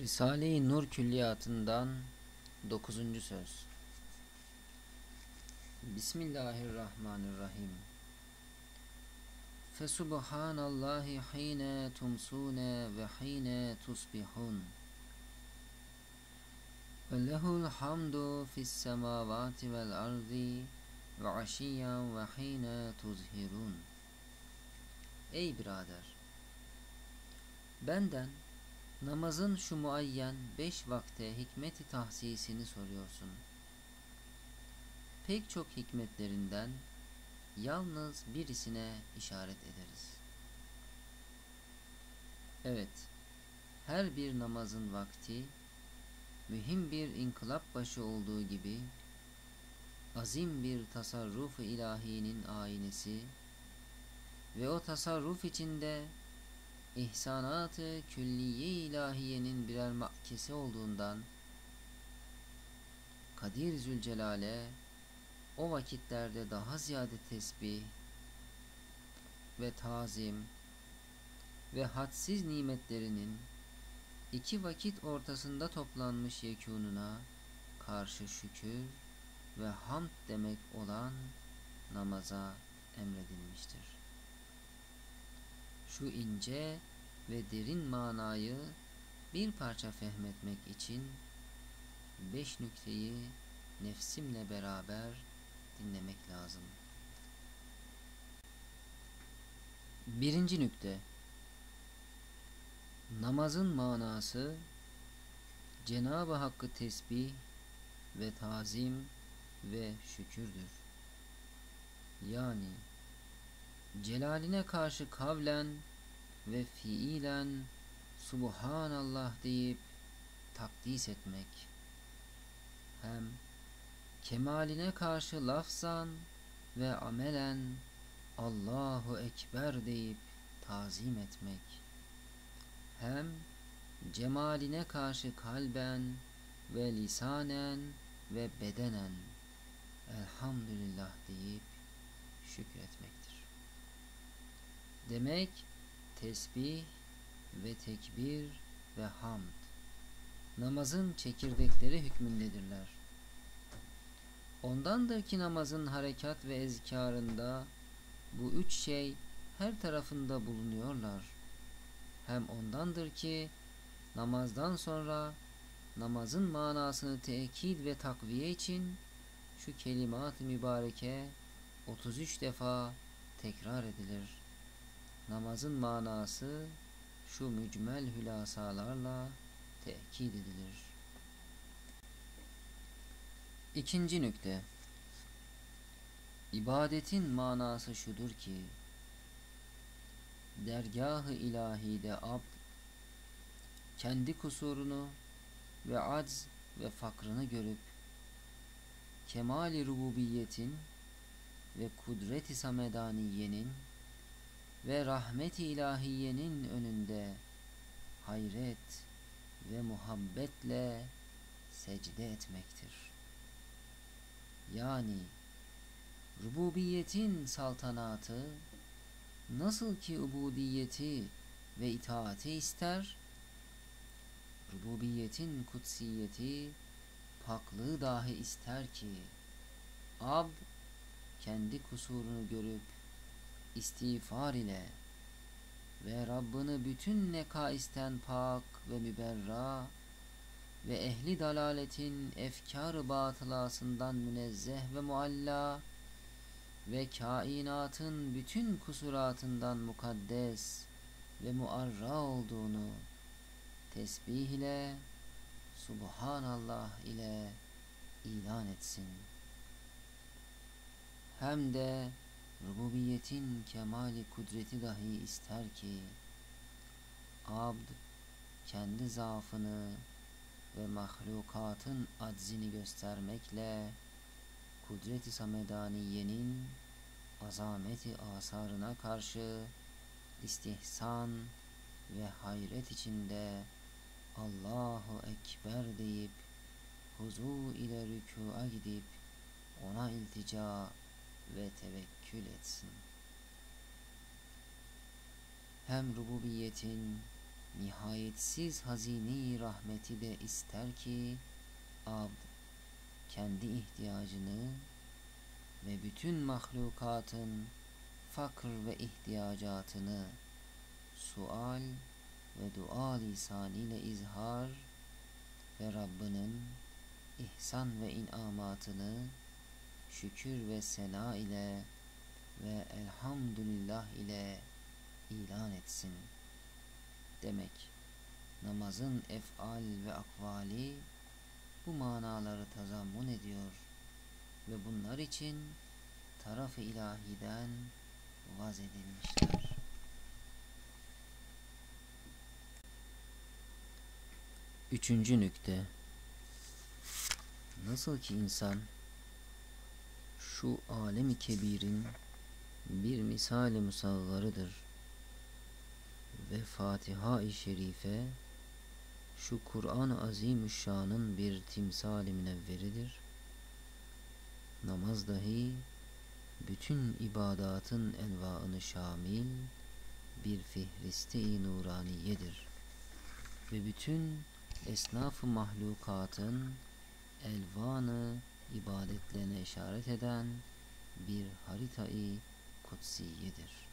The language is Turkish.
Risale-i Nur Külliyatı'ndan 9. söz. Bismillahirrahmanirrahim. Fesubhanallahi hine tumsune ve hine tusbihun. Ve lehul hamdu fis semavati vel ardi ve aşiyyan ve hine tuzhirun. Ey birader! Benden Namazın şu muayyen beş vakte hikmeti tahsisini soruyorsun. Pek çok hikmetlerinden yalnız birisine işaret ederiz. Evet, her bir namazın vakti mühim bir inkılap başı olduğu gibi azim bir tasarruf ilahinin aynesi ve o tasarruf içinde ihsanat-ı külliye ilahiyenin birer makkesi olduğundan Kadir Zülcelal'e o vakitlerde daha ziyade tesbih ve tazim ve hadsiz nimetlerinin iki vakit ortasında toplanmış yekununa karşı şükür ve hamd demek olan namaza emredilmiştir şu ince ve derin manayı bir parça fehmetmek için beş nükteyi nefsimle beraber dinlemek lazım. Birinci nükte Namazın manası Cenab-ı Hakk'ı tesbih ve tazim ve şükürdür. Yani Celaline karşı kavlen ve fiilen Subhanallah deyip takdis etmek. Hem kemaline karşı lafzan ve amelen Allahu Ekber deyip tazim etmek. Hem cemaline karşı kalben ve lisanen ve bedenen Elhamdülillah deyip şükretmektir. Demek tesbih ve tekbir ve hamd namazın çekirdekleri hükmündedirler. Ondandır ki namazın harekat ve ezkarında bu üç şey her tarafında bulunuyorlar. Hem ondandır ki namazdan sonra namazın manasını tekit ve takviye için şu kelimat-ı mübareke 33 defa tekrar edilir namazın manası şu mücmel hülasalarla tekit edilir. İkinci nükte İbadetin manası şudur ki dergah-ı ilahide abd kendi kusurunu ve acz ve fakrını görüp kemali rububiyetin ve kudret-i samedaniyenin ve rahmet-i ilahiyenin önünde hayret ve muhabbetle secde etmektir. Yani rububiyetin saltanatı nasıl ki ubudiyeti ve itaati ister, rububiyetin kutsiyeti paklığı dahi ister ki ab kendi kusurunu görüp istiğfar ile ve Rabbini bütün nekaisten pak ve müberra ve ehli dalaletin efkar batılasından münezzeh ve mualla ve kainatın bütün kusuratından mukaddes ve muarra olduğunu tesbih ile Subhanallah ile ilan etsin. Hem de rububiyetin kemali kudreti dahi ister ki abd kendi zaafını ve mahlukatın aczini göstermekle kudreti samedaniyenin azameti asarına karşı istihsan ve hayret içinde Allahu Ekber deyip huzu ile rükûa gidip ona iltica ve tevekkül etsin. Hem rububiyetin nihayetsiz hazini rahmeti de ister ki abd kendi ihtiyacını ve bütün mahlukatın fakr ve ihtiyacatını sual ve dua lisanıyla izhar ve Rabbinin ihsan ve inamatını şükür ve sena ile ve elhamdülillah ile ilan etsin. Demek namazın efal ve akvali bu manaları tazammun ediyor ve bunlar için taraf-ı ilahiden vaz edilmişler. Üçüncü nükte Nasıl ki insan şu alemi kebirin bir misali musavvarıdır ve Fatiha-i Şerife şu Kur'an-ı Azimüşşan'ın bir timsali münevveridir. Namaz dahi bütün ibadatın envaını şamil bir fihristi-i nuraniyedir. Ve bütün esnaf-ı mahlukatın elvanı ibadetlerine işaret eden bir harita-i kutsiyedir.